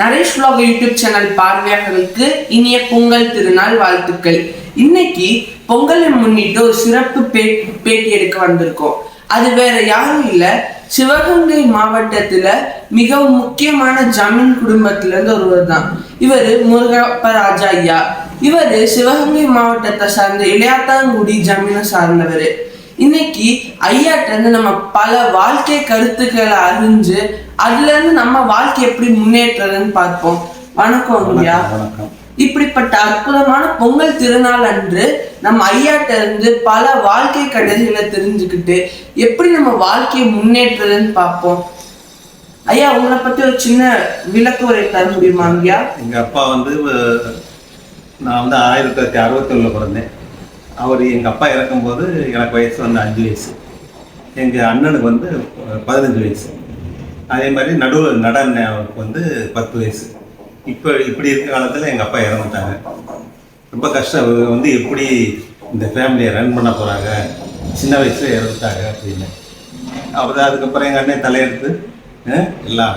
Naresh vlog YouTube channel பார்வையாளர்களுக்கு இனிய பொங்கல் திருநாள் வாழ்த்துக்கள். இன்னைக்கு பொங்கலை முன்னிட்டு ஒரு சிறப்பு பேட்டி எடுக்க வந்திருக்கோம். அது வேற யாரும் இல்ல. சிவகங்கை மாவட்டத்துல மிகவும் முக்கியமான ஜமீன் குடும்பத்துல இருந்து ஒருவர் தான். இவரு முருகப்ப ராஜா ஐயா. இவரு சிவகங்கை மாவட்டத்தை சார்ந்த இளையாத்தாங்குடி ஜமீனை சார்ந்தவர். இன்னைக்கு ஐயாட்ட இருந்து நம்ம பல வாழ்க்கை கருத்துக்களை அறிஞ்சு அதுல இருந்து நம்ம வாழ்க்கை எப்படி முன்னேற்றதுன்னு பார்ப்போம். வணக்கம் ஐயா. வணக்கம் இப்படிப்பட்ட அற்புதமான பொங்கல் திருநாள் அன்று நம்ம ஐயாட்ட இருந்து பல வாழ்க்கை கதைகளை தெரிஞ்சுக்கிட்டு எப்படி நம்ம வாழ்க்கையை முன்னேற்றதுன்னு பார்ப்போம். ஐயா உங்களை பத்தி ஒரு சின்ன விளக்கு உரை தர முடியுமா ஐயா? எங்க அப்பா வந்து நான் வந்து ஆயிரத்தி தொள்ளாயிரத்தி அறுபத்தொன்னுல பிறந்தேன். அவர் எங்கள் அப்பா இறக்கும்போது எனக்கு வயசு வந்து அஞ்சு வயசு. எங்கள் அண்ணனுக்கு வந்து பதினஞ்சு வயசு. அதே மாதிரி நடுவில் நடன அவருக்கு வந்து பத்து வயசு. இப்போ இப்படி இருக்க காலத்தில் எங்கள் அப்பா இறந்துட்டாங்க ரொம்ப கஷ்டம். வந்து எப்படி இந்த ஃபேமிலியை ரன் பண்ண போகிறாங்க சின்ன வயசில் இறந்துட்டாங்க அப்படின்னு. அவர் அதுக்கப்புறம் எங்கள் அண்ணன் தலையெடுத்து எல்லாம்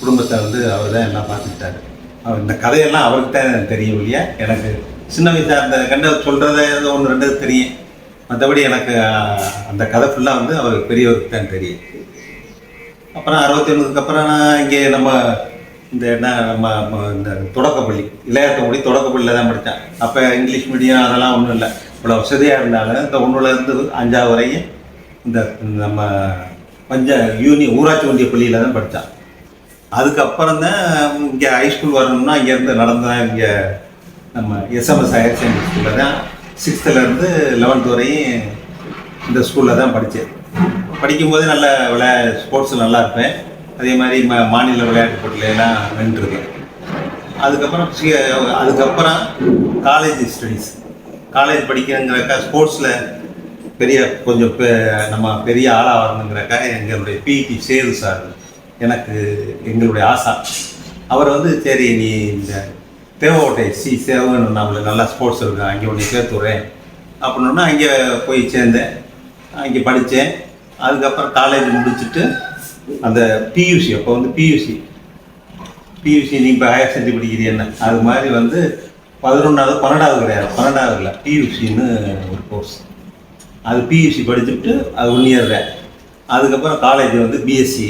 குடும்பத்தை வந்து அவர் தான் எல்லாம் பார்த்துக்கிட்டாரு. அவர் இந்த கதையெல்லாம் அவருக்கு தான் தெரியும் இல்லையா எனக்கு சின்ன வயசாக அந்த கண்ட சொல்கிறத ஏதோ ஒன்று ரெண்டு தெரியும். மற்றபடி எனக்கு அந்த கதை ஃபுல்லாக வந்து அவருக்கு பெரியவருக்கு தான் தெரியும். அப்புறம் அறுபத்தி ஒன்றுக்கு அப்புறம் நான் இங்கே நம்ம இந்த என்ன நம்ம ம- இந்த தொடக்கப்பள்ளி இளையாத்தங்குடி தொடக்கப்பள்ளியில் தான் படித்தேன். அப்போ இங்கிலீஷ் மீடியம் அதெல்லாம் ஒன்றும் இல்லை. இவ்வளோ வசதியாக இருந்தாலும் இந்த ஒன்றுலேருந்து அஞ்சாவது வரையும் இந்த நம்ம பஞ்ச யூனி ஊராட்சி ஒன்றிய பள்ளியில் தான் படித்தேன். அதுக்கப்புறம் தான் இங்கே ஹைஸ்கூல் வரணும்னா இங்கேருந்து நடந்து இங்கே நம்ம எஸ்எம்எஸ் ஹையர் செகண்டரி ஸ்கூலில் தான் சிக்ஸ்த்துலேருந்து லெவன்த் வரையும் இந்த ஸ்கூலில் தான் படித்தேன். படிக்கும்போது நல்ல விளையா ஸ்போர்ட்ஸ் நல்லா இருப்பேன். அதே மாதிரி ம மாநில விளையாட்டு போட்டியில நின்றுருக்கேன். அதுக்கப்புறம் சி- அதுக்கப்புறம் காலேஜ் ஸ்டடீஸ் காலேஜ் படிக்கிறங்கிறக்கா ஸ்போர்ட்ஸில் பெரிய கொஞ்சம் பெ- நம்ம பெரிய ஆளாக வரணுங்கிறக்கா எங்களுடைய பிடி சேது சார் எனக்கு எங்களுடைய ஆசா. அவர் வந்து சரி நீ இந்த தேவகோட்டை சி சேவன் நம்மள நல்லா ஸ்போர்ட்ஸ் இருக்கும் அங்கே ஒன்று சேர்த்துறேன். அப்படின்னா அங்கே போய் சேர்ந்தேன். அங்கே படித்தேன். அதுக்கப்புறம் காலேஜ் முடிச்சுட்டு அந்த பியூசி அப்போ வந்து பியூசி பியூசி நீ இப்போ ஹையர் செகண்டரி படிக்கிறீ என்ன? அது மாதிரி வந்து பதினொன்றாவது பன்னெண்டாவது கிடையாது. பன்னெண்டாவது இல்லை. பியூசின்னு ஒரு கோர்ஸ் அது பியூசி படிச்சுட்டு அது ஒன் இயர் தான் அதுக்கப்புறம் காலேஜ் வந்து பிஎஸ்சி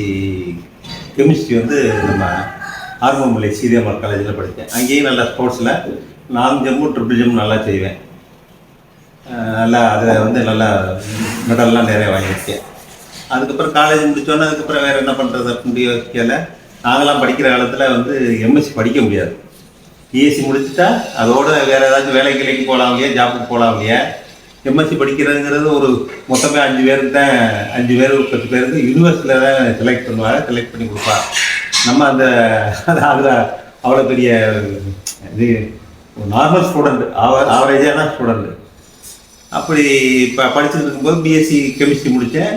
கெமிஸ்ட்ரி வந்து நம்ம ஆர்வமலை சீரியம்மாள் காலேஜில் படித்தேன். அங்கேயும் நல்லா ஸ்போர்ட்ஸில் நாலு ஜம்மு ட்ரிபிள் ஜம்மும் நல்லா செய்வேன். நல்லா அதில் வந்து நல்லா மெடல்லாம் நிறைய வாங்கியிருக்கேன் அதுக்கப்புறம் காலேஜ் முடிச்சோன்னே அதுக்கப்புறம் வேறு என்ன பண்ணுறது அப்படின்னு யோசிக்கல நாங்களாம் படிக்கிற காலத்தில் வந்து எம்எஸ்சி படிக்க முடியாது. பிஎஸ்சி முடிச்சுட்டா அதோட வேறு ஏதாச்சும் வேலை கிளைக்கு போகலாம் இல்லையா ஜாப்புக்கு போகலாம் இல்லையா? எம்எஸ்சி படிக்கிறதுங்கிறது ஒரு மொத்தமே அஞ்சு பேருக்கு தான் அஞ்சு பேர் பத்து பேருக்கு யூனிவர்சிட்டியில் தான் செலக்ட் பண்ணுவாங்க செலக்ட் பண்ணி கொடுப்பா நம்ம அந்த அதில் அவ்வளோ பெரிய இது நார்மல் ஸ்டூடெண்ட் ஆவரேஜான ஸ்டூடெண்ட் அப்படி இப்போ படிச்சுட்டு இருக்கும்போது பிஎஸ்சி கெமிஸ்ட்ரி முடித்தேன்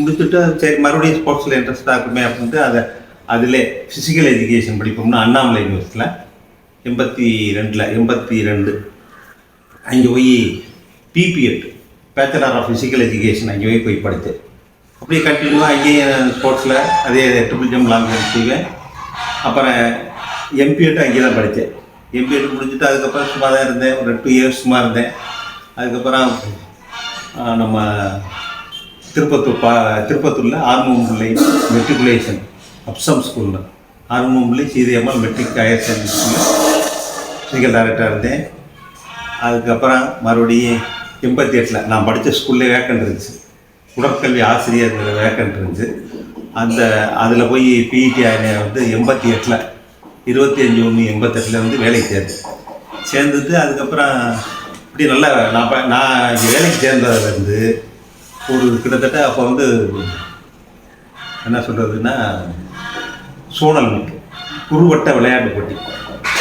முடிச்சுட்டு சரி மறுபடியும் ஸ்போர்ட்ஸில் இன்ட்ரெஸ்டாக இருக்குமே அப்படின்ட்டு அதை அதிலே ஃபிசிக்கல் எஜுகேஷன் படிப்போம்னா அண்ணாமலை யூனிவர்சிட்டியில் எண்பத்தி ரெண்டில் எண்பத்தி ரெண்டு. அங்கே போய் B P Ed bachelor of physical education அங்கே போய் போய் படித்தேன். அப்படியே கண்டினியூவாக அங்கேயும் ஸ்போர்ட்ஸில் அதே ட்ரிபிள் ஜம் லாங் ஜம்ப் செய்வேன். அப்புறம் எம்பிஎட்டும் அங்கேயே தான் படித்தேன். எம்பிஎட் முடிஞ்சுட்டு அதுக்கப்புறம் சும்மா தான் இருந்தேன். ஒரு டூ இயர்ஸ் சும்மா இருந்தேன். அதுக்கப்புறம் நம்ம திருப்பத்தூர் பா திருப்பத்தூரில் ஆர்மம்பிள்ளை மெட்ரிகுலேஷன் அப்சம் ஸ்கூலில் Armampillai Seethaiyammal matric higher secondary ஸ்கூலில் சிங்கிள் டைரக்டராக இருந்தேன். அதுக்கப்புறம் மறுபடியும் எண்பத்தி எட்டில் நான் படித்த ஸ்கூல்லே வேக்கண்ட் இருந்துச்சு. உடற்கல்வி ஆசிரியர்ங்கிற வேக்கன்ட் இருந்துச்சு. அந்த அதில் போய் பிஇடி வந்து எண்பத்தி எட்டில் இருபத்தி அஞ்சு ஒன்று எண்பத்தெட்டில் வந்து வேலைக்கு சேர்ந்தேன். சேர்ந்துட்டு அதுக்கப்புறம் இப்படி நல்லா நான் ப- நான் வேலைக்கு சேர்ந்ததுலேருந்து ஒரு கிட்டத்தட்ட அப்போ வந்து என்ன சொல்கிறதுன்னா சோனல் மீட் குறுவட்ட விளையாட்டு போட்டி.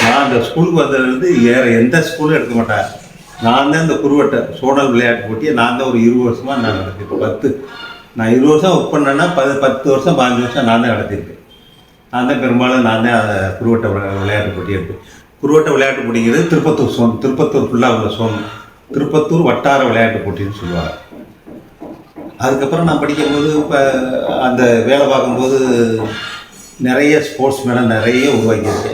நான் அந்த ஸ்கூலுக்கு வந்ததுலேருந்து வேறு எந்த ஸ்கூலும் எடுக்க மாட்டேன். நான் தான் இந்த குருவட்டை சோனல் விளையாட்டு போட்டியை நான் தான் ஒரு இருபது வருஷமாக நான் நடத்திருக்கேன் பத்து நான் இருபது வருஷம் ஒர்க் பண்ணேன்னா பத்து பத்து வருஷம் பாஞ்சு வருஷம் நான் தான் நடத்தியிருக்கேன். நான் தான் பெரும்பாலும் நான் தான் அதை குருவட்டை விளையாட்டு போட்டி எடுப்பேன் குருவட்டை விளையாட்டு போட்டிங்கிறது திருப்பத்தூர் சோன் திருப்பத்தூர் ஃபுல்லாக உள்ள சோன் திருப்பத்தூர் வட்டார விளையாட்டு போட்டின்னு சொல்லுவாங்க. அதுக்கப்புறம் நான் படிக்கும்போது இப்போ அந்த வேலை பார்க்கும்போது நிறைய ஸ்போர்ட்ஸ் மேனை நிறைய உருவாக்கியிருக்கேன்.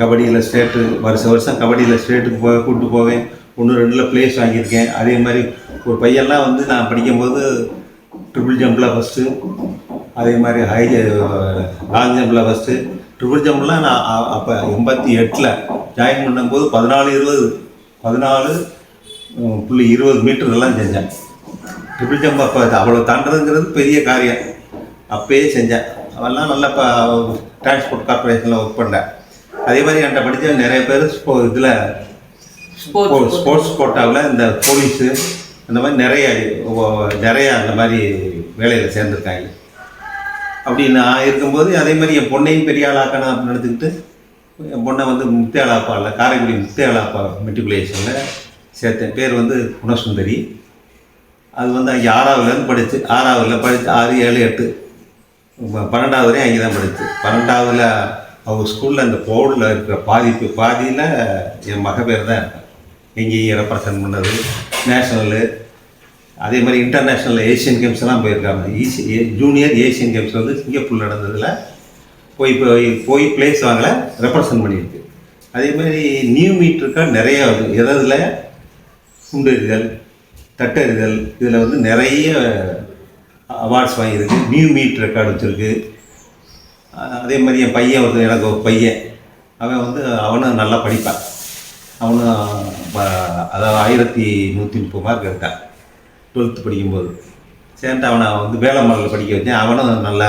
கபடியில் ஸ்டேட்டு வருஷம் வருஷம் கபடியில் ஸ்டேட்டுக்கு போக கூப்பிட்டு போவேன். ஒன்று ரெண்டில் ப்ளேஸ் வாங்கியிருக்கேன். அதே மாதிரி ஒரு பையன்லாம் வந்து நான் படிக்கும்போது ட்ரிபிள் ஜம்பில் ஃபஸ்ட்டு அதே மாதிரி ஹை லாங் ஜம்பில் ஃபஸ்ட்டு ட்ரிபிள் ஜம்ப்லாம் நான் அப்போ எண்பத்தி எட்டில் ஜாயின் பண்ணும்போது பதினாலு இருபது பதினாலு புள்ளி இருபது மீட்டர்லாம் செஞ்சேன். ட்ரிபிள் ஜம்ப் அப்போ அவ்வளோ தாண்டுறதுங்கிறது பெரிய காரியம். அப்பயே செஞ்சேன். அவெல்லாம் நல்லா இப்போ டிரான்ஸ்போர்ட் கார்பரேஷனில் ஒர்க் பண்ணேன். அதே மாதிரி என்கிட்ட படித்த நிறைய பேர் ஸ்போ இதில் ஸ்போர்ட்ஸ் கோட்டாவில் இந்த போலீஸு அந்த மாதிரி நிறைய நிறைய அந்த மாதிரி வேலையில் சேர்ந்துருக்காங்க. அப்படி நான் இருக்கும்போது அதே மாதிரி என் பொண்ணையும் பெரிய ஆளாக்கணும் அப்படின்னு நினச்சிக்கிட்டு என் பொண்ணை வந்து முத்தியாளாப்பாவில் காரைக்குடி முத்தியாளாப்பா மெட்ரிகுலேஷனில் சேர்த்தேன். பேர் வந்து குணசுந்தரி. அது வந்து அங்கே ஆறாவதுலேருந்து படிச்சு ஆறாவதுல படிச்சு ஆறு ஏழு எட்டு பன்னெண்டாவது வரையும் அங்கே தான் படிச்சு. பன்னெண்டாவதுல அவங்க ஸ்கூலில் அந்த போர்டில் இருக்கிற பாதிப்பு பாதியில் என் மக பேர் தான் இருக்கேன். எங்கேயும் ரெப்ரசன்ட் பண்ணது. நேஷ்னலு அதே மாதிரி இன்டர்நேஷ்னல் ஏஷியன் கேம்ஸ் எல்லாம் போயிருக்காங்க. ஈசி ஜூனியர் ஏஷியன் கேம்ஸ் வந்து சிங்கப்பூரில் நடந்ததில் போய் போய் போய் பிளேஸ் வாங்கல ரெப்ரசன்ட் பண்ணியிருக்கு. அதே மாதிரி நியூ மீட்டருக்காக நிறைய வருது எதில் குண்டெறிதல் தட்டெறிதல் இதில் வந்து நிறைய அவார்ட்ஸ் வாங்கியிருக்கு. நியூ மீட் ரெக்கார்டு வச்சுருக்கு. அதே மாதிரி என் பையன் ஒருத்தன் எனக்கு ஒரு பையன். அவன் வந்து அவனும் நல்லா படிப்பான். அவனும் அதாவது ஆயிரத்தி நூற்றி முப்பது மார்க் எடுத்தான். டுவெல்த்து படிக்கும்போது. சேர்ந்து அவனை வந்து வேளம்மாளில் படிக்க வச்சேன். அவனும் நல்லா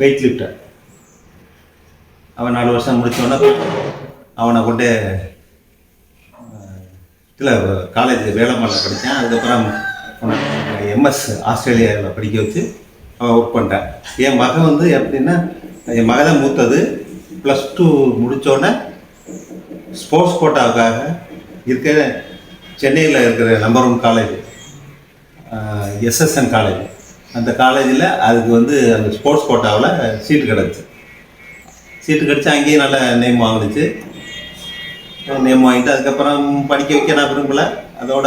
வெயிட் லிஃப்டர் அவன் நாலு வருஷம் முடித்தோடனே அவனை கொண்டு இதில் காலேஜ் வேளம்மாளில் படித்தான் அதுக்கப்புறம் எம்எஸ் ஆஸ்திரேலியாவில் படிக்க வச்சு அவன் ஒர்க் பண்ணிட்டான். என் மகன் வந்து எப்படின்னா என் மகன் தான் மூத்தது ப்ளஸ் டூ முடித்தோடனே ஸ்போர்ட்ஸ் கோட்டாவுக்காக இருக்கிற சென்னையில் இருக்கிற number one college SSN college அந்த காலேஜில் அதுக்கு வந்து அந்த ஸ்போர்ட்ஸ் கோட்டாவில் சீட்டு கிடச்சி. சீட்டு கிடச்சி அங்கேயும் நல்ல நேம் வாங்கிடுச்சு நேம் வாங்கிட்டு அதுக்கப்புறம் படிக்க வைக்க நான் விரும்பலை. அதோட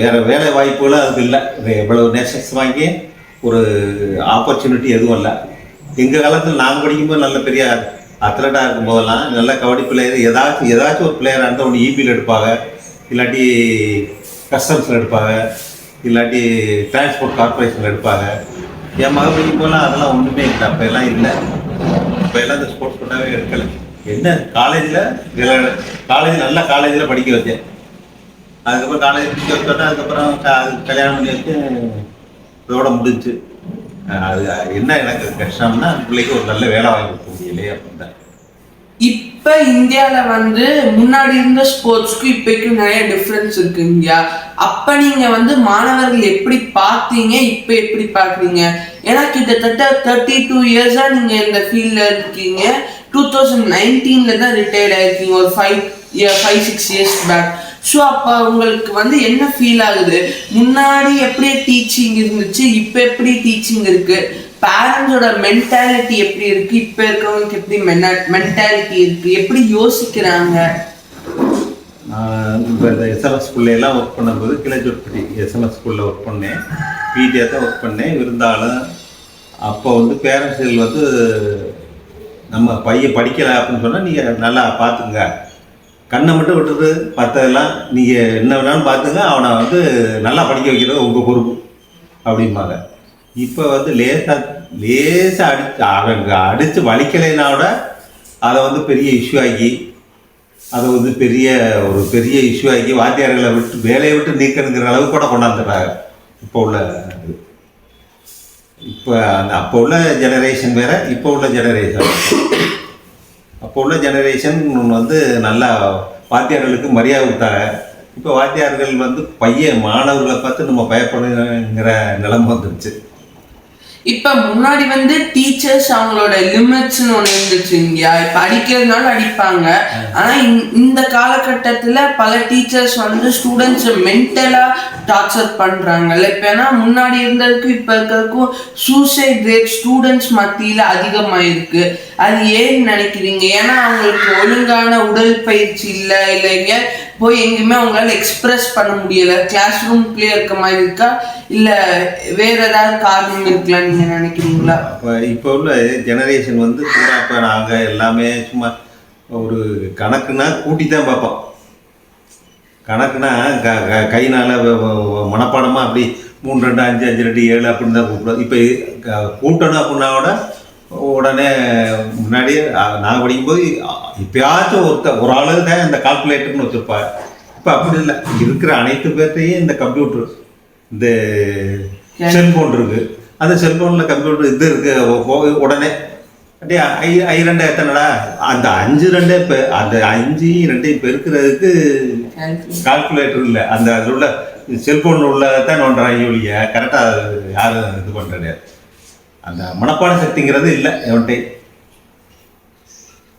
வேறு வேலை வாய்ப்புகளும் அதுக்கு இல்லை. எவ்வளவு நேஷன்ஸ் வாங்கி ஒரு ஆப்பர்ச்சுனிட்டி எதுவும் இல்லை எங்கள் காலத்தில் நாங்கள் படிக்கும்போது நல்ல பெரிய அத்லட்டாக இருக்கும் போதெல்லாம் நல்ல கபடி பிளேயர் ஏதாச்சும் ஏதாச்சும் ஒரு பிளேயராக இருந்தால் ஒன்று இபியில் எடுப்பாங்க. இல்லாட்டி கஸ்டம்ஸில் எடுப்பாங்க. இல்லாட்டி டிரான்ஸ்போர்ட் கார்பரேஷனில் எடுப்பாங்க. என் மக படிக்கும்போதெல்லாம் அதெல்லாம் ஒன்றுமே இல்லை. அப்போ எல்லாம் இல்லை. இப்போ எல்லாம் இந்த ஸ்போர்ட்ஸ் கோட்டாவே எடுக்கலை. என்ன காலேஜில் காலேஜ் நல்ல காலேஜில் படிக்க வச்சேன். அதுக்கப்புறம் காலேஜ் படிக்க வச்சோன்னா அதுக்கப்புறம் க- கல்யாணம் பண்ணி வச்சு இதோட முடிஞ்சு. அது என்ன எனக்கு கஷ்டம்னா பிள்ளைக்கு ஒரு நல்ல வேலை வாங்கி கொடுக்க முடியலையே அப்படின்னு இப்ப இந்தியால வந்து முன்னாடி இருந்த ஸ்போர்ட்ஸ்க்கும் இப்பைக்கும் நிறைய டிஃபரன்ஸ் இருக்கு இந்தியா. அப்ப நீங்க வந்து மாணவர்கள் எப்படி பார்த்தீங்க இப்ப எப்படி பாக்குறீங்க ஏன்னா கிட்டத்தட்ட தேர்ட்டி டூ இயர்ஸா நீங்க இந்த ஃபீல்ட்ல இருக்கீங்க. டூ தௌசண்ட் நைன்டீன்ல தான் ரிட்டையர்ட் ஆயிருக்கீங்க. ஒரு five five six years back so அப்போ உங்களுக்கு வந்து என்ன ஃபீல் ஆகுது? முன்னாடி எப்படி டீச்சிங் இருந்துச்சு? இப்போ எப்படி டீச்சிங் இருக்கு? பேரண்ட்ஸோட மென்டாலிட்டி எப்படி இருக்கு? இப்போ இருக்கவங்களுக்கு எப்படி மென்டாலிட்டி இருக்கு? எப்படி யோசிக்கிறாங்க? இப்போ இந்த எஸ்எம்எஸ் ஸ்கூல்லையெல்லாம் ஒர்க் பண்ணும்போது கிளச்சொற்பட்டி எஸ்எல்எஸ் ஸ்கூலில் ஒர்க் பண்ணேன். பிடிஆர் தான் ஒர்க் பண்ணேன். இருந்தாலும் அப்போ வந்து பேரண்ட்ஸ்கள் வந்து நம்ம பையன் படிக்கலை அப்படின்னு சொன்னால் நீங்கள் நல்லா பார்த்துங்க கண்ணை மட்டும் விட்டுட்டு மற்றதெல்லாம் நீங்கள் என்ன வேணாலும் பார்த்துங்க. அவனை வந்து நல்லா படிக்க வைக்கிறது உங்கள் பொறுப்பு அப்படிம்பாங்க. இப்போ வந்து லேசாக லேசாக அடிச்சு அவங்க அடித்து வலிக்கலைன்னா கூட அதை வந்து பெரிய இஷ்யூ ஆகி அதை வந்து பெரிய ஒரு பெரிய இஷ்யூ ஆகி வாத்தியார்களை விட்டு வேலையை விட்டு நீக்கணுங்கிற அளவுக்கு கூட கொண்டாந்துடுறாங்க இப்போ உள்ள இது. இப்போ அந்த அப்போ உள்ள ஜெனரேஷன் வேறு இப்போ உள்ள ஜெனரேஷன் அப்போ உள்ள ஜெனரேஷன் வந்து நல்லா வாத்தியார்களுக்கு மரியாதை கொடுத்தாங்க. இப்போ வாத்தியார்கள் வந்து பையன் மாணவர்களை பார்த்து நம்ம பயப்படுங்கிற நிலைமை வந்துருச்சு. இப்ப முன்னாடி வந்து டீச்சர்ஸ் அவங்களோட லிமிட்ஸ்னு ஒண்ணு இருந்துச்சு இந்தியா இப்ப அடிக்கிறதுனால அடிப்பாங்க. ஆனா இந்த- இந்த காலகட்டத்துல பல டீச்சர்ஸ் வந்து ஸ்டூடெண்ட்ஸ் மென்டலா டார்ச்சர் பண்றாங்கல்ல இப்ப ஏன்னா முன்னாடி இருந்ததுக்கும் இப்ப இருக்கிறதுக்கும் சூசைட் ரேட் ஸ்டூடெண்ட்ஸ் மத்தியில அதிகமாயிருக்கு. அது ஏன்னு நினைக்கிறீங்க? ஏன்னா அவங்களுக்கு ஒழுங்கான உடல் பயிற்சி இல்ல இல்லைங்க. போய் எங்கேயுமே அவங்களால எக்ஸ்பிரஸ் பண்ண முடியல. கிளாஸ் ரூம்குள்ளேயே இருக்க மாதிரி இருக்கா? இல்ல வேற ஏதாவது காரணம் இருக்கலாம் நீங்க நினைக்கிறீங்களா? இப்போ இப்போ உள்ள ஜெனரேஷன் வந்து பூரா இப்போ நாங்கள் எல்லாமே சும்மா ஒரு கணக்குனா கூட்டி தான் பார்ப்போம் கணக்குனா க க கைனால் மனப்பாடமாக அப்படி மூணு ரெண்டு அஞ்சு அஞ்சு ரெண்டு ஏழு அப்படின்னு தான் கூப்பிடுவோம் இப்போ கூட்டணும் அப்படின்னா கூட உடனே முன்னாடியே நான் படிக்கும்போது இப்பயாச்சும் ஒருத்த ஒரு ஆளு தான் இந்த கால்குலேட்டர்னு வச்சுருப்பார். இப்போ அப்படி இல்லை. இருக்கிற அனைத்து பேர்ட்டையும் இந்த கம்ப்யூட்டர் இந்த செல்ஃபோன் இருக்கு. அந்த செல்ஃபோனில் கம்ப்யூட்டர் இது இருக்கு. ஒ- உடனே அப்படியே ஐ ஐ ரெண்டு எத்தனைடா? அந்த அஞ்சு ரெண்டே இப்போ அந்த அஞ்சு ரெண்டையும் பெருக்கிறதுக்கு கால்குலேட்டர் இல்லை. அந்த அதில் உள்ள செல்ஃபோனில் உள்ள தான் நோண்டுறாங்க ஒழிய கரெக்டாக யாரும் இது பண்ணுறது அந்த மனப்பாட சக்திங்கிறது இல்லை எவன்கிட்ட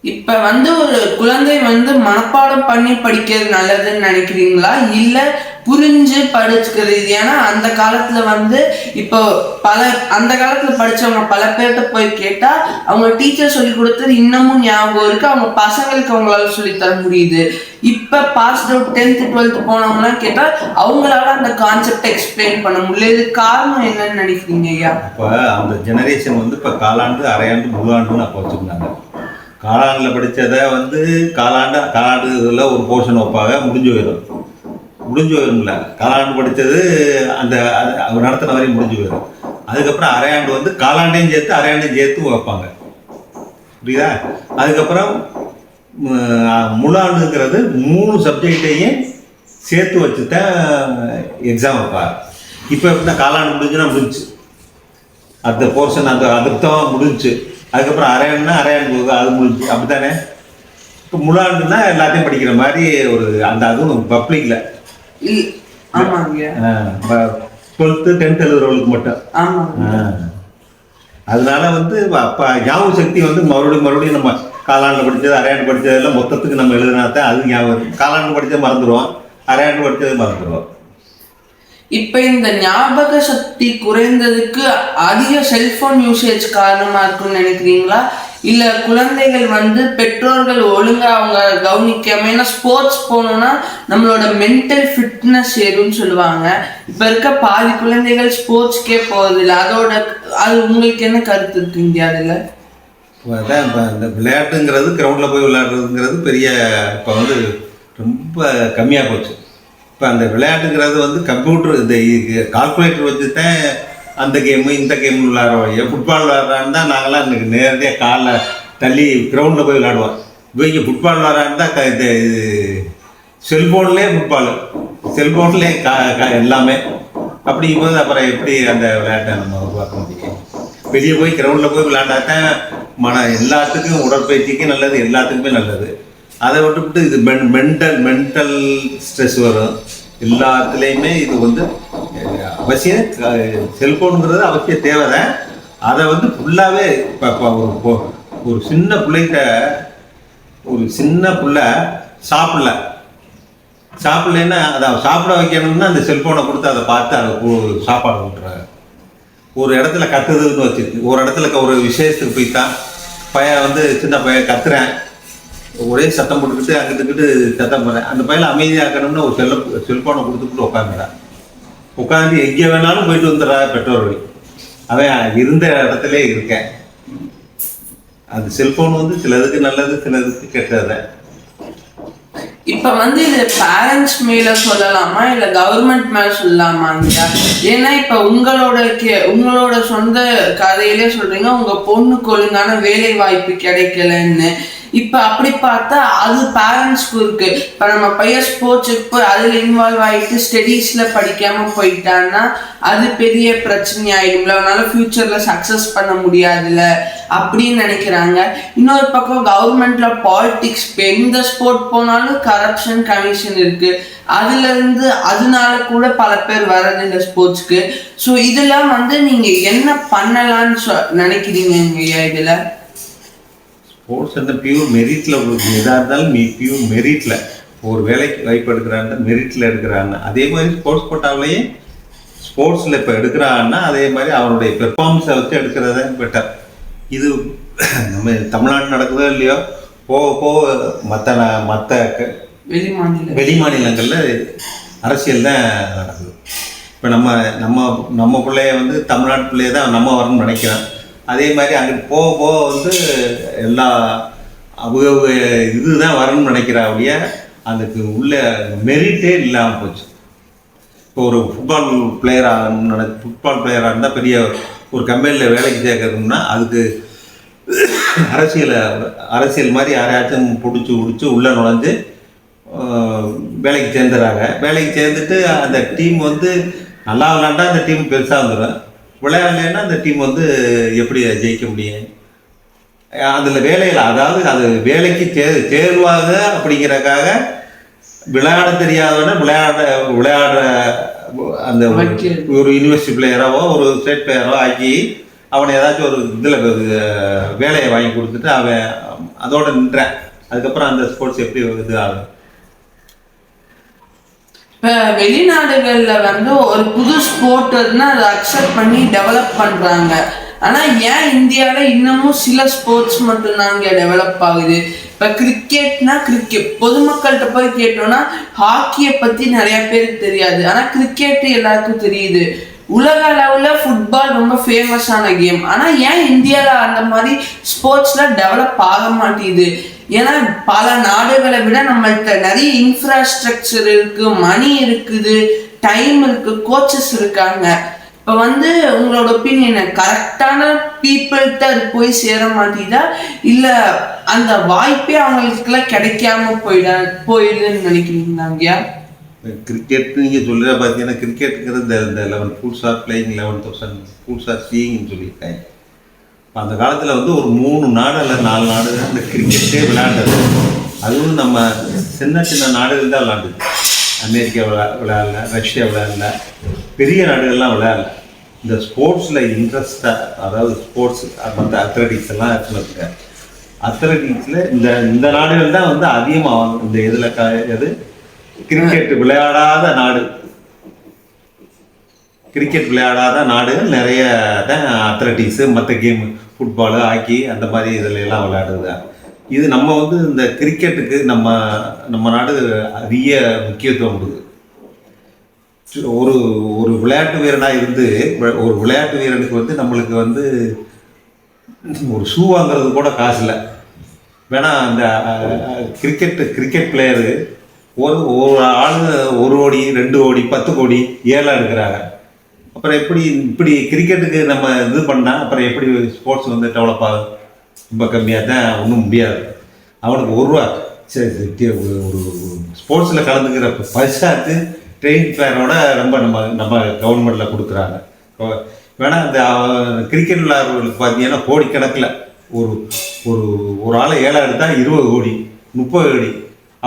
இப்ப வந்து ஒரு குழந்தை வந்து மனப்பாடம் பண்ணி படிக்கிறது நல்லதுன்னு நினைக்கிறீங்களா? இல்ல புரிஞ்சு படிச்சுக்கிறது ஏன்னா அந்த காலத்துல வந்து இப்போ பல அந்த காலத்துல படிச்சவங்க பல பேர்கிட்ட போய் கேட்டா அவங்க டீச்சர் சொல்லி கொடுத்தது இன்னமும் ஞாபகம் இருக்கு. அவங்க பசங்களுக்கு அவங்களால சொல்லி தர முடியுது. இப்ப பாஸ் அவுட் டென்த் டுவெல்த் போனவங்கலாம் கேட்டா அவங்களால அந்த கான்செப்ட் எக்ஸ்பிளைன் பண்ண முடியல. இது காரணம் என்னன்னு நினைக்கிறீங்க ஐயா? அப்போ அந்த ஜெனரேஷன் வந்து இப்போ காலாண்டு அரையாண்டு முழாண்டுன்னு அப்போ வச்சுருந்தாங்க. காலாண்டில் படித்ததை வந்து காலாண்டு காலாண்டு இதில் ஒரு போர்ஷன் வைப்பாங்க முடிஞ்சு போயிடும் முடிஞ்சு போயிருங்கள காலாண்டு படித்தது அந்த அது நடத்தின வரையும் முடிஞ்சு போயிடும் அதுக்கப்புறம் அரையாண்டு வந்து காலாண்டையும் சேர்த்து அரையாண்டையும் சேர்த்து வைப்பாங்க. புரியுதா? அதுக்கப்புறம் முழாண்டுங்கிறது மூணு சப்ஜெக்டையும் சேர்த்து வச்சு தான் எக்ஸாம் வைப்பார் இப்போ எப்படின்னா காலாண்டு முடிஞ்சுன்னா முடிஞ்சு. அந்த போர்ஷன் அந்த அதுதான் முடிஞ்சுச்சு அதுக்கப்புறம் அரையாண்டுனா அரையாண்டு போகுது அது முடிஞ்சு. அப்படித்தானே? இப்போ முழாண்டுனா எல்லாத்தையும் படிக்கிற மாதிரி ஒரு அந்த அதுவும் பப்ளிக்கில் டுவெல்த்து டென்த் எழுதுறவங்களுக்கு மட்டும். அதனால வந்து அப்போ ஞாபக சக்தி வந்து மறுபடியும் மறுபடியும் நம்ம காலாண்டு படித்தது அரையாண்டு படித்ததெல்லாம் மொத்தத்துக்கு நம்ம எழுதினா தான் அது ஞாபகம். காலாண்டு படித்தது மறந்துடுவோம் அரையாண்டு படித்தது மறந்துடுவோம் இப்ப இந்த ஞாபக சக்தி குறைந்ததுக்கு அதிக செல்போன் யூசேஜ் காரணமா இருக்கும்னு நினைக்கிறீங்களா? இல்ல குழந்தைகள் வந்து பெற்றோர்கள் ஒழுங்கா அவங்க கவனிக்காம ஏன்னா ஸ்போர்ட்ஸ் போனோம்னா நம்மளோட மென்டல் ஃபிட்னஸ் ஏறும்னு சொல்லுவாங்க. இப்ப இருக்க பாதி குழந்தைகள் ஸ்போர்ட்ஸ்க்கே போறதில்ல. அதோட அது உங்களுக்கு என்ன கருத்து இருக்குங்க அதுல? இப்போ அதான் இப்போ இந்த விளையாட்டுங்கிறது கிரவுண்டில் போய் விளையாடுறதுங்கிறது பெரிய இப்போ வந்து ரொம்ப கம்மியாக போச்சு. இப்போ அந்த விளையாட்டுங்கிறது வந்து கம்ப்யூட்டர் இந்த கால்குலேட்டர் வச்சு தான் அந்த கேமு இந்த கேம் விளையாடுறோம். ஃபுட்பால் விளாட்றான்னு தான் நாங்களாம் இன்னைக்கு நேரடியாக காலில் தள்ளி கிரவுண்டில் போய் விளாடுவோம் இவங்க ஃபுட்பால் விளாட்றான்னு தான் க- இந்த இது செல்ஃபோன்லேயே ஃபுட்பால் செல்ஃபோன்லேயே கா கா- எல்லாமே. அப்படிங்கும்போது அப்புறம் எப்படி அந்த விளையாட்டை நம்ம உருவாக்க முடியும்? வெளியே போய் கிரவுண்டில் போய் விளையாண்டா தான் மன எல்லாத்துக்கும் உடற்பயிற்சிக்கும் நல்லது எல்லாத்துக்குமே நல்லது. அதை விட்டுவிட்டு இது மென் மென்டல் மென்டல் ஸ்ட்ரெஸ் வரும். எல்லாத்துலேயுமே இது வந்து அவசியம் செல்ஃபோனுங்கிறது அவசியம் தேவைதான். அதை வந்து ஃபுல்லாகவே இப்போ இப்போ ஒரு ஒரு சின்ன பிள்ளைகிட்ட ஒரு சின்ன பிள்ளை சாப்பிடல. சாப்பிடலன்னா அதை சாப்பிட வைக்கணும்னா அந்த செல்ஃபோனை கொடுத்து அதை பார்த்து அதை சாப்பாடு விட்டுறாங்க ஒரு இடத்துல கத்துதுன்னு வச்சுருக்கு ஒரு இடத்துல க- ஒரு விசேஷத்துக்கு போய்த்தான். பையன் வந்து சின்ன பையன் கத்துறேன். ஒரே சத்தம் போட்டுக்கிட்டு அங்கிட்டுக்கிட்டு சத்தம் போடுறேன். அந்த பையனை அமைதியாக்கணும்னு ஒரு செல்ல செல்ஃபோனை கொடுத்துக்கிட்டு உட்காந்துடா. உட்காந்து எங்கே வேணாலும் போயிட்டு வந்துடுறா பெற்றோர்கள். அவன் இருந்த இடத்துல இருக்கேன். அது செல்ஃபோன் வந்து சிலதுக்கு நல்லது சிலதுக்கு கெட்டது. இப்ப வந்து இது பேரண்ட்ஸ் மேல சொல்லலாமா? இல்ல கவர்மெண்ட் மேல சொல்லலாமா ஏன்னா இப்ப உங்களோட கே- உங்களோட சொந்த கதையிலே சொல்றீங்க உங்க பொண்ணுக்கு ஒழுங்கான வேலை வாய்ப்பு கிடைக்கலன்னு. இப்போ அப்படி பார்த்தா அது பேரண்ட்ஸ்க்கு இருக்கு. இப்போ நம்ம பையன் ஸ்போர்ட்ஸுக்கு போய் அதில் இன்வால்வ் ஆகிட்டு ஸ்டடீஸில் படிக்காமல் போயிட்டான்னா அது பெரிய பிரச்சனை ஆயிடும்ல. அவனால ஃப்யூச்சரில் சக்ஸஸ் பண்ண முடியாதுல்ல அப்படின்னு நினைக்கிறாங்க. இன்னொரு பக்கம் கவர்மெண்ட்ல பாலிடிக்ஸ் இப்போ எந்த ஸ்போர்ட் போனாலும் கரப்ஷன் கமிஷன் இருக்கு. அதுல இருந்து அதனால கூட பல பேர் வர்றது இந்த ஸ்போர்ட்ஸ்க்கு ஸோ இதெல்லாம் வந்து நீங்க என்ன பண்ணலாம்னு சொ நினைக்கிறீங்க ஐயா இதுல? ஸ்போர்ட்ஸ் அந்த பியூர் மெரிட்டில் உங்களுக்கு எதாக இருந்தாலும் நீ பியூர் மெரிட்டில் ஒரு வேலைக்கு வாய்ப்பு எடுக்கிறான்னா மெரிட்டில் எடுக்கிறான்னா அதே மாதிரி ஸ்போர்ட்ஸ் கோட்டாவிலேயே ஸ்போர்ட்ஸில் இப்போ எடுக்கிறான்னா அதே மாதிரி அவனுடைய பெர்ஃபார்மன்ஸை வச்சு எடுக்கிறத பெட்டர் இது நம்ம தமிழ்நாடு நடக்குதோ இல்லையோ போக போக மற்ற மற்ற வெளி மாநில வெளி மாநிலங்களில் அரசியல் தான் நடக்குது. இப்போ நம்ம நம்ம நம்ம பிள்ளைய வந்து தமிழ்நாட்டு பிள்ளைய தான் நம்ம வரணும்னு நினைக்கிறேன். அதே மாதிரி அங்கிட்டு போக போக வந்து எல்லா அவங்க இதுதான் வரணும்னு நினைக்கிறா ஒழிய அதுக்கு உள்ள மெரிட்டே இல்லாமல் போச்சு. இப்போ ஒரு ஃபுட்பால் பிளேயராக நினை ஃபுட்பால் பிளேயராக இருந்தால் பெரிய ஒரு கம்பெனியில் வேலைக்கு சேர்க்கறதுன்னா அதுக்கு அரசியலை அரசியல் மாதிரி யாரையாச்சும் பிடிச்சி பிடிச்சி உள்ளே நுழைஞ்சு வேலைக்கு சேர்ந்துடுறாங்க வேலைக்கு சேர்ந்துட்டு அந்த டீம் வந்து நல்லா விளாண்டா அந்த டீம் பெருசாக வந்துடும் விளையாடலைன்னா அந்த டீம் வந்து எப்படி ஜெயிக்க முடியும்? அதில் வேலையில் அதாவது அது வேலைக்கு சே சேருவாங்க அப்படிங்கிறக்காக விளையாட தெரியாதவன விளையாட விளையாடுற அந்த. ஒரு யூனிவர்சிட்டி பிளேயராவோ ஒரு ஸ்டேட் பிளேயரோ ஆக்கி அவனை ஏதாச்சும் ஒரு இதில் வேலையை வாங்கி கொடுத்துட்டு அவன் அதோட நின்றேன். அதுக்கப்புறம் அந்த ஸ்போர்ட்ஸ் எப்படி இது ஆகும் இப்போ வெளிநாடுகளில் வந்து ஒரு புது ஸ்போர்ட் இருந்தால் அதை அக்செப்ட் பண்ணி டெவலப் பண்ணுறாங்க ஆனால் ஏன் இந்தியாவில் இன்னமும் சில ஸ்போர்ட்ஸ் மட்டும்தான் இங்கே டெவலப் ஆகுது? இப்போ கிரிக்கெட்னா கிரிக்கெட் பொதுமக்கள்கிட்ட போய் கேட்டோம்னா ஹாக்கியை பற்றி நிறையா பேருக்கு தெரியாது. ஆனால் கிரிக்கெட் எல்லாருக்கும் தெரியுது. உலக அளவில் ஃபுட்பால் ரொம்ப ஃபேமஸான கேம் ஆனால் ஏன் இந்தியாவில் அந்த மாதிரி ஸ்போர்ட்ஸில் டெவலப் ஆக மாட்டேங்குது? ஏன்னா பல நாடுகளை விட நம்மள்கிட்ட நிறைய இன்ஃப்ராஸ்ட்ரக்சர் இருக்கு மணி இருக்குது டைம் இருக்கு கோச்சஸ் இருக்காங்க. இப்போ வந்து உங்களோட ஒப்பீனியன் கரெக்டான பீப்புள்கிட்ட அது போய் சேர மாட்டேதா? இல்லை அந்த வாய்ப்பே அவங்களுக்குலாம் கிடைக்காம போயிட போயிடுதுன்னு நினைக்கிறீங்க கிரிக்கெட் நீங்கள் சொல்கிற பார்த்தீங்கன்னா கிரிக்கெட்டுங்கிறது இந்த eleven fools are playing eleven thousand fools are சீயிங்னு சொல்லியிருக்காங்க. அந்த காலத்தில் வந்து ஒரு மூணு நாடு அல்ல நாலு நாடு இந்த கிரிக்கெட்டே விளையாண்டது. அதுவும் நம்ம சின்ன சின்ன நாடுகள் தான் விளையாண்டுது. அமெரிக்கா விளையா விளையாடல ரஷ்யா விளையாடல பெரிய நாடுகள்லாம் விளையாடல. இந்த ஸ்போர்ட்ஸில் இன்ட்ரெஸ்டாக அதாவது ஸ்போர்ட்ஸ் மற்ற அத்லட்டிக்ஸ் எல்லாம் இருக்குன்னு அத்லட்டிக்ஸில் இந்த இந்த நாடுகள் தான் வந்து அதிகமாக இந்த இதில் க எது? கிரிக்கெட் விளையாடாத நாடு. கிரிக்கெட் விளையாடாத நாடுகள் நிறைய தான் அத்லட்டிக்ஸு மற்ற கேமு ஃபுட்பாலு ஹாக்கி அந்த மாதிரி இதில் எல்லாம் விளையாடுது இது நம்ம வந்து இந்த கிரிக்கெட்டுக்கு நம்ம நம்ம நாடு அதிக முக்கியத்துவம் கொடுக்குது. ஒரு ஒரு விளையாட்டு வீரனாக இருந்து ஒரு விளையாட்டு வீரனுக்கு வந்து நம்மளுக்கு வந்து ஒரு ஷூ வாங்குறது கூட காசு இல்லை. வேணால் அந்த கிரிக்கெட்டு கிரிக்கெட் பிளேயரு ஒரு ஒரு ஆள் ஒரு கோடி ரெண்டு கோடி பத்து கோடி ஏழா எடுக்கிறாங்க. அப்புறம் எப்படி இப்படி கிரிக்கெட்டுக்கு நம்ம இது பண்ணால் அப்புறம் எப்படி ஸ்போர்ட்ஸ் வந்து டெவலப் ஆகும் ரொம்ப கம்மியாக தான் ஒன்றும் முடியாது. அவனுக்கு ஒரு ரூபா. சரி ஒரு ஸ்போர்ட்ஸில் கலந்துக்கிற பரிசாத்து ட்ரெயின் ஃபேரோட ரொம்ப நம்ம நம்ம கவர்மெண்ட்டில் கொடுக்குறாங்க. இப்போ வேணா இந்த கிரிக்கெட் விளையாடுறவங்களுக்கு பார்த்தீங்கன்னா கோடிக்கணக்கில் ஒரு ஒரு ஒரு ஆளை ஏழை எடுத்தால் இருபது கோடி முப்பது கோடி.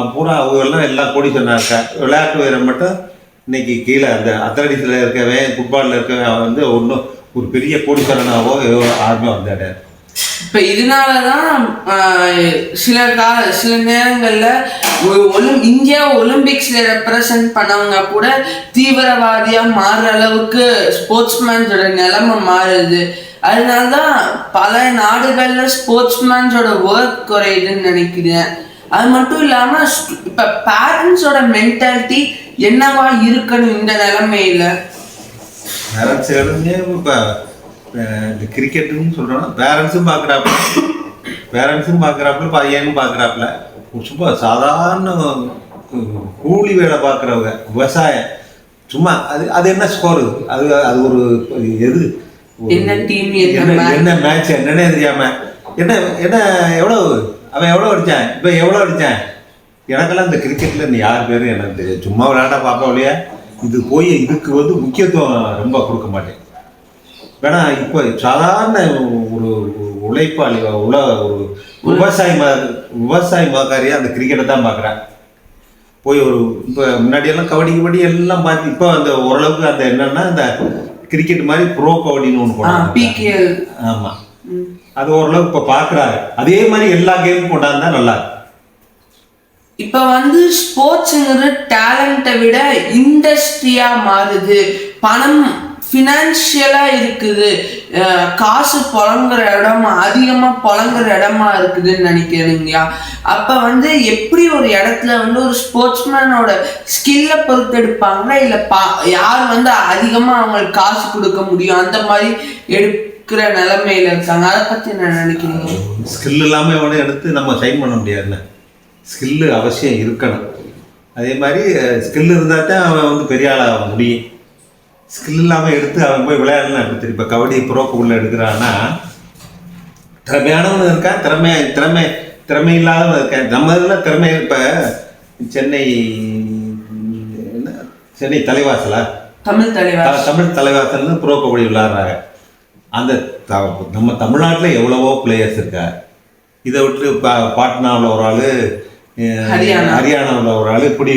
அப்புறம் அவங்க எல்லாம் எல்லா கோடி சொன்னாங்க. விளையாட்டு வீரர் மட்டும் இன்னைக்கு கீழே அந்த அத்லட்டிக்ஸில் இருக்கவன் ஃபுட்பாலில் இருக்கவன் வந்து ஒன்றும் ஒரு பெரிய கோடிக்கரனாவோ யாருமே வந்தாரு இப்போ இதனால தான் சில கால சில நேரங்களில் ஒலிம் இந்தியா ஒலிம்பிக்ஸில் ரெப்ரசன்ட் பண்ணவங்க கூட தீவிரவாதியாக மாறுற அளவுக்கு ஸ்போர்ட்ஸ்மேன்ஸோட நிலைமை மாறுது. அதனால தான் பல நாடுகளில் ஸ்போர்ட்ஸ்மேன்ஸோட ஒர்க் குறையுதுன்னு நினைக்கிறேன். அது மட்டும் இல்லாமல் இப்போ பேரண்ட்ஸோட மென்டாலிட்டி என்னவா இருக்கணும் இந்த நிலைமையில? பேரண்ட்ஸ் கிரிக்கெட்டுன்னு சொல்கிறோன்னா பேரண்ட்ஸும் பார்க்குறாப்புல பேரண்ட்ஸும் பார்க்குறாப்புல பையனும் பார்க்குறாப்புல சும்மா சாதாரண கூலி வேலை பார்க்குறவங்க விவசாயம் சும்மா அது அது என்ன ஸ்கோரு அது அது ஒரு எது? என்ன மேட்ச் என்னன்னே தெரியாம. என்ன என்ன எவ்வளவு? அவன் எவ்வளோ அடிச்சான்? இப்போ எவ்வளோ அடிச்சான்? எனக்கெல்லாம் இந்த கிரிக்கெட்ல இந்த யார் பேரும் எனக்கு தெரியாது. சும்மா விளையாட பார்ப்போம் இல்லையா இது போய் இதுக்கு வந்து முக்கியத்துவம் ரொம்ப கொடுக்க மாட்டேன். வேணா இப்போ சாதாரண ஒரு உழைப்பாளி உல ஒரு விவசாயி மா விவசாயி மாக்காரியா அந்த கிரிக்கெட்டை தான் பார்க்குறேன். போய் ஒரு இப்போ முன்னாடியெல்லாம் கபடி கபடி எல்லாம் பார்த்து இப்போ அந்த ஓரளவுக்கு அந்த என்னன்னா இந்த கிரிக்கெட் மாதிரி ப்ரோ கபடின்னு ஒன்று போனாங்க பிகேஎல் ஆமா. அது ஓரளவு இப்போ பார்க்குறாங்க அதே மாதிரி எல்லா கேமும் கொண்டாந்தா நல்லா இப்ப வந்து ஸ்போர்ட்ஸுங்கிறது டேலண்ட்டை விட இண்டஸ்ட்ரியா மாறுது. பணம் ஃபினான்ஷியலா இருக்குது. காசு புழங்குற இடமா அதிகமா புழங்குற இடமா இருக்குதுன்னு நினைக்கிறீங்களா அப்ப வந்து எப்படி ஒரு இடத்துல வந்து ஒரு ஸ்போர்ட்ஸ்மேனோட ஸ்கில்லை பொறுத்தெடுப்பாங்களா? இல்ல பா யார் வந்து அதிகமா அவங்களுக்கு காசு கொடுக்க முடியும்? அந்த மாதிரி எடு எடுக்கிற நிலைமையில இருக்காங்க. அதை பத்தி என்ன நினைக்கிறீங்க? ஸ்கில் இல்லாமல் எவனும் எடுத்து நம்ம ஷைன் பண்ண முடியாதுல்ல. ஸ்கில்லு அவசியம் இருக்கணும். அதே மாதிரி ஸ்கில் இருந்தால் தான் அவன் வந்து பெரிய ஆளாக முடியும். ஸ்கில் இல்லாமல் எடுத்து அவன் போய் விளையாடலாம் தெரியும்? இப்போ கபடி ப்ரோக்கு உள்ள எடுக்கிறான்னா திறமையானவன் இருக்கான் திறமை திறமை திறமை இல்லாதவன் இருக்கான். நம்ம இதில் திறமை இப்போ சென்னை என்ன? சென்னை தலைவாசலா? தமிழ் தலைவர் த- தமிழ் தலைவாசல்னு ப்ரோ கபடி விளையாடுறாங்க. அந்த த- நம்ம தமிழ்நாட்டில் எவ்வளவோ பிளேயர்ஸ் இருக்கா இதை விட்டு பா பாட்னாவில் ஒரு ஆள் ஹரியானா. ஹரியானாவில் ஒரு ஆள் இப்படி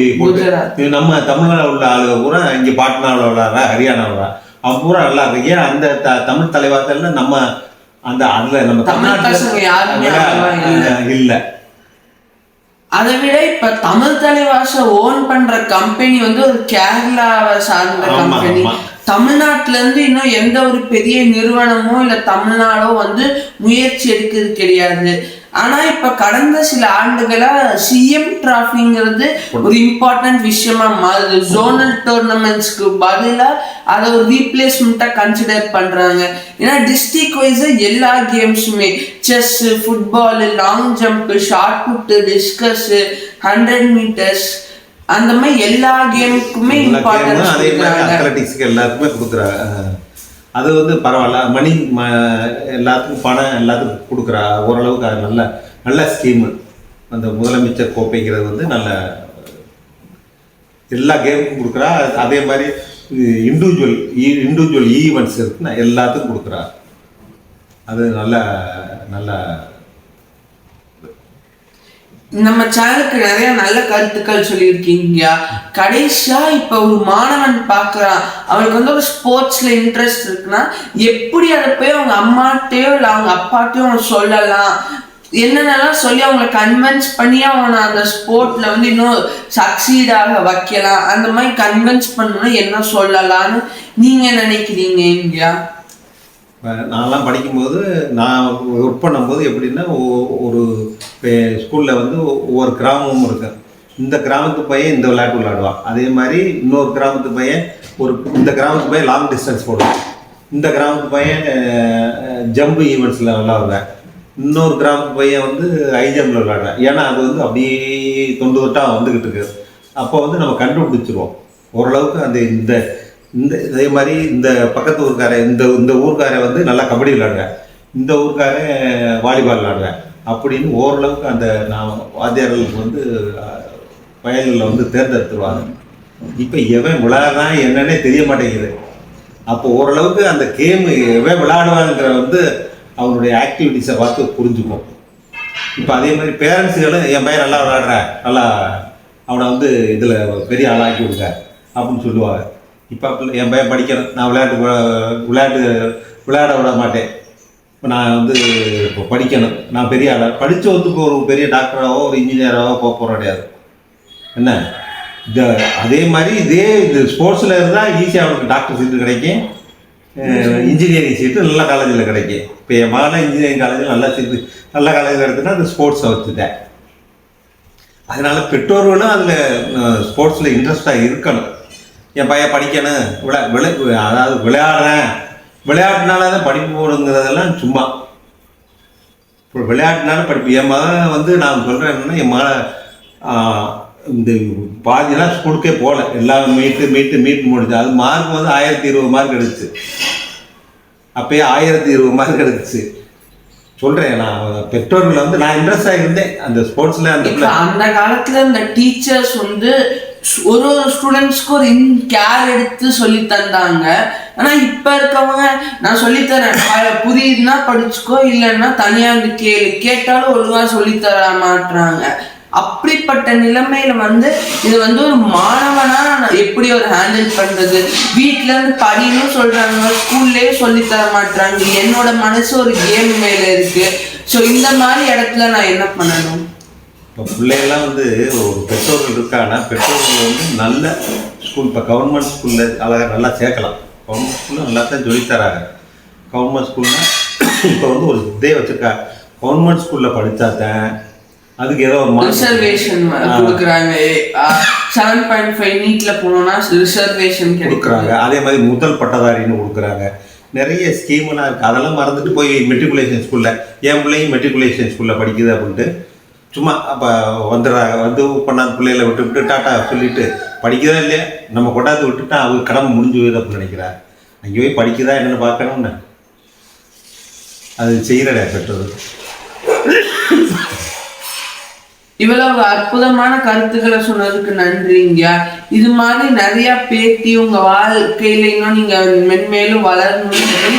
நம்ம தமிழ்நாட்டில் உள்ள ஆளுங்க பூரா இங்கே பாட்னாவில் விளையாடுறா ஹரியானாவில் விளையாடுறா அவன் பூரா நல்லா இருக்கு ஏன் அந்த த தமிழ் தலைவாசல்ல நம்ம அந்த அதில் நம்ம. தமிழ்நாட்டில் இல்லை அதை விட இப்ப தமிழ் தலைவாச ஓன் பண்ற கம்பெனி வந்து ஒரு கேரளாவை சார்ந்த கம்பெனி. தமிழ்நாட்டுல இருந்து இன்னும் எந்த ஒரு பெரிய நிறுவனமோ இல்ல தமிழ்நாடோ வந்து முயற்சி எடுக்கிறது கிடையாது. ஆனா இப்ப கடந்த சில ஆண்டுகளா சிஎம் டிராஃபிங்கிறது ஒரு இம்பார்ட்டன்ட் விஷயமா மாறுது. ஜோனல் டோர்னமெண்ட்ஸ்க்கு பதிலா அதை ஒரு ரீப்ளேஸ்மெண்ட்டா கன்சிடர் பண்றாங்க. ஏன்னா டிஸ்ட்ரிக்ட் வைஸ் எல்லா கேம்ஸுமே chess football long jump short put discus hundred meters அந்த மாதிரி எல்லா கேமுக்குமே கேமும் அதே மாதிரி இம்பார்ட்டன்ஸ் அத்லட்டிக்ஸ்க்கு எல்லாத்துக்குமே கொடுக்குறாங்க. அது வந்து பரவாயில்ல. மணி ம எல்லாத்துக்கும் பணம் எல்லாத்துக்கும் கொடுக்குறா. ஓரளவுக்கு அது நல்ல நல்ல ஸ்கீமு அந்த முதலமைச்சர் கோப்பைங்கிறது வந்து நல்ல எல்லா கேமுக்கும் கொடுக்குறா. அதே மாதிரி இண்டிவிஜுவல் இண்டிவிஜுவல் ஈவெண்ட்ஸ் இருக்குன்னா எல்லாத்துக்கும் கொடுக்குறா. அது நல்ல நல்ல நம்ம சேனலுக்கு நிறைய நல்ல கருத்துக்கள் சொல்லியிருக்கீங்க. கடைசியா இப்ப ஒரு மாணவன் பாக்குறான் அவனுக்கு வந்து ஒரு ஸ்போர்ட்ஸ்ல இன்ட்ரெஸ்ட் இருக்குன்னா எப்படி அதை போய் அவங்க அம்மாட்டையோ இல்லை அவங்க அப்பாட்டையோ அவன் சொல்லலாம். என்னென்னலாம் சொல்லி அவங்கள கன்வின்ஸ் பண்ணி அவனை அந்த ஸ்போர்ட்ல வந்து இன்னும் சக்சீடாக வைக்கலாம். அந்த மாதிரி கன்வின்ஸ் பண்ணணும்னா என்ன சொல்லலாம்னு நீங்க நினைக்கிறீங்க இந்தியா? நான்லாம் படிக்கும்போது நான் ஒர்க் பண்ணும்போது எப்படின்னா ஒ- ஒரு ஸ்கூலில் வந்து ஒவ்வொரு கிராமமும் இருக்கு. இந்த கிராமத்து பையன் இந்த விளையாட்டு விளையாடுவான். அதே மாதிரி இன்னொரு கிராமத்து பையன் ஒரு இந்த கிராமத்து பையன் லாங் டிஸ்டன்ஸ் போடுவான். இந்த கிராமத்து பையன் ஜம்பு ஈவெண்ட்ஸில் விளையாடுவேன். இன்னொரு கிராமத்து பையன் வந்து ஹை ஜம்பில் விளையாடுவேன். ஏன்னா அது வந்து அப்படியே தொண்டு தொட்டாக வந்துக்கிட்டு இருக்கு. அப்போ வந்து நம்ம கண்டுபிடிச்சிருவோம். ஓரளவுக்கு அந்த இந்த இந்த இதே மாதிரி இந்த பக்கத்து ஊருக்கார இந்த இந்த ஊருக்கார வந்து நல்லா கபடி விளாடுறேன் இந்த ஊருக்கார வாலிபால் விளாடுவேன். அப்படின்னு ஓரளவுக்கு அந்த நான் வாத்தியார்களுக்கு வந்து அஹ், வயல்களில் வந்து தேர்ந்தெடுத்துருவாங்க. இப்போ எவன் விளாடுறான் என்னன்னே தெரிய மாட்டேங்குது. அப்போ ஓரளவுக்கு அந்த கேமு எவன் விளாடுவாங்கிற வந்து அவனுடைய ஆக்டிவிட்டீஸை பார்த்து புரிஞ்சுக்கும் இப்போ அதே மாதிரி பேரண்ட்ஸுகளும் என் பையன் நல்லா விளையாடுற நல்லா அவனை வந்து இதில் பெரிய ஆளாக்கி விடுங்க. அப்படின்னு சொல்லுவாங்க. இப்போ என் பையன் படிக்கணும் நான் விளையாட்டு விளையாட்டு விளையாட விட மாட்டேன். இப்போ நான் வந்து இப்போ படிக்கணும். நான் பெரிய ஆளாக படித்த வந்து இப்போ ஒரு பெரிய டாக்டராகவோ ஒரு இன்ஜினியராகவோ போக போகிற கிடையாது என்ன? இந்த அதே மாதிரி இதே இது ஸ்போர்ட்ஸில் இருந்தால் ஈஸியாக அவனுக்கு டாக்டர் சீட்டு கிடைக்கும். இன்ஜினியரிங் சீட்டு நல்ல காலேஜில் கிடைக்கும். இப்போ என் மகனை இன்ஜினியரிங் காலேஜில் நல்ல சீட்டு நல்ல காலேஜில் எடுத்துன்னா அந்த ஸ்போர்ட்ஸை வச்சுட்டேன். அதனால் பெற்றோர்களும் அதில் ஸ்போர்ட்ஸில் இன்ட்ரெஸ்டாக இருக்கணும். என் பையன் படிக்கணும். விளை விளை அதாவது விளையாடுறேன். விளையாட்டுனால தான் படிப்பு போகிறதுங்கிறதெல்லாம் சும்மா. இப்போ விளையாட்டுனால படிப்பு. என் மகன் வந்து நான் சொல்கிறேன் என்னன்னா என் மகன் இந்த பாதிலாம் ஸ்கூலுக்கே போகல. எல்லாம் மீட்டு மீட்டு மீட்டு முடிச்சு அது மார்க் வந்து ஆயிரத்தி இருபது மார்க் எடுத்துச்சு. அப்பயே ஆயிரத்தி இருபது மார்க் எடுத்துச்சு. சொல்கிறேன் நான். பெற்றோர்கள் வந்து நான் இன்ட்ரெஸ்டாக இருந்தேன். அந்த ஸ்போர்ட்ஸில் அந்த அந்த காலத்தில் இந்த டீச்சர்ஸ் வந்து ஒரு ஒரு ஸ்டூடெண்ட்ஸ்க்கு ஒரு இன் கேர் எடுத்து சொல்லி தந்தாங்க. ஆனா இப்ப இருக்கவங்க நான் சொல்லித்தரேன் புரியுதுன்னா படிச்சுக்கோ இல்லைன்னா தனியா வந்து கேளு. கேட்டாலும் ஒழுங்கா சொல்லித்தர மாட்டுறாங்க அப்படிப்பட்ட நிலைமையில வந்து இது வந்து ஒரு மாணவனா நான் எப்படி ஒரு ஹேண்டில் பண்றது? வீட்டுல இருந்து படின்னு சொல்றாங்க. ஸ்கூல்லேயே சொல்லி தர மாட்றாங்க. என்னோட மனசு ஒரு கேம் மேல இருக்கு. ஸோ இந்த மாதிரி இடத்துல நான் என்ன பண்ணணும்? இப்போ பிள்ளைகள்லாம் வந்து ஒரு பெற்றோர்கள் இருக்காங்கன்னா பெற்றோர்கள் வந்து நல்ல ஸ்கூல் இப்போ கவர்மெண்ட் ஸ்கூலில் அழகாக நல்லா சேர்க்கலாம். கவர்மெண்ட் ஸ்கூலில் நல்லா தான் சொல்லித் தராங்க. கவர்மெண்ட் ஸ்கூல்னா இப்போ வந்து ஒரு இதே வச்சுருக்கா. கவர்மெண்ட் ஸ்கூலில் படித்தா தான் அதுக்கு ஏதோ ஒரு ரிசர்வேஷன் கொடுக்குறாங்க. செவன் பாயிண்ட் ஃபைவ் நீட்ல போனோம்னா ரிசர்வேஷன் கிடைக்கிறாங்க. அதே மாதிரி முதல் பட்டதாரின்னு கொடுக்குறாங்க. நிறைய ஸ்கீம்லாம் இருக்குது அதெல்லாம் மறந்துட்டு போய் மெட்ரிகுலேஷன் ஸ்கூலில் என் பிள்ளையும் மெட்ரிகுலேஷன் ஸ்கூலில் படிக்குது அப்படின்ட்டு சும்மா அப்போ வந்துடுறாங்க. வந்து கொண்டாந்து பிள்ளைகளை விட்டு விட்டு டாட்டா சொல்லிட்டு படிக்கிறதா இல்லையா? நம்ம கொண்டாந்து விட்டுட்டா அவங்க கடமை முடிஞ்சு போகுது அப்படின்னு நினைக்கிறா அங்கே போய் படிக்குதா என்னன்னு பார்க்கணும்னு. அது செய்கிறடா பெற்றது இவ்வளவு அற்புதமான கருத்துக்களை சொன்னதுக்கு நன்றிங்க இது மாதிரி நிறைய பேட்டி உங்க வாழ்க்கையில இன்னும் நீங்க மென்மேலும் வளரணும்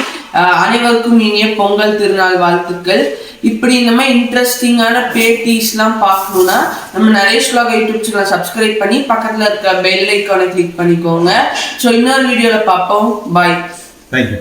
அனைவருக்கும் இனிய பொங்கல் திருநாள் வாழ்த்துக்கள். இப்படி இந்த மாதிரி இன்ட்ரெஸ்டிங்கான பேட்டிஸ்லாம் பார்க்கணும்னா நம்ம நரேஷ் vlog யூடியூப் சேனலை சப்ஸ்கிரைப் பண்ணி பக்கத்துல இருக்க பெல் ஐக்கானை கிளிக் பண்ணிக்கோங்க. ஸோ இன்னொரு வீடியோல பார்ப்போம். Bye thank you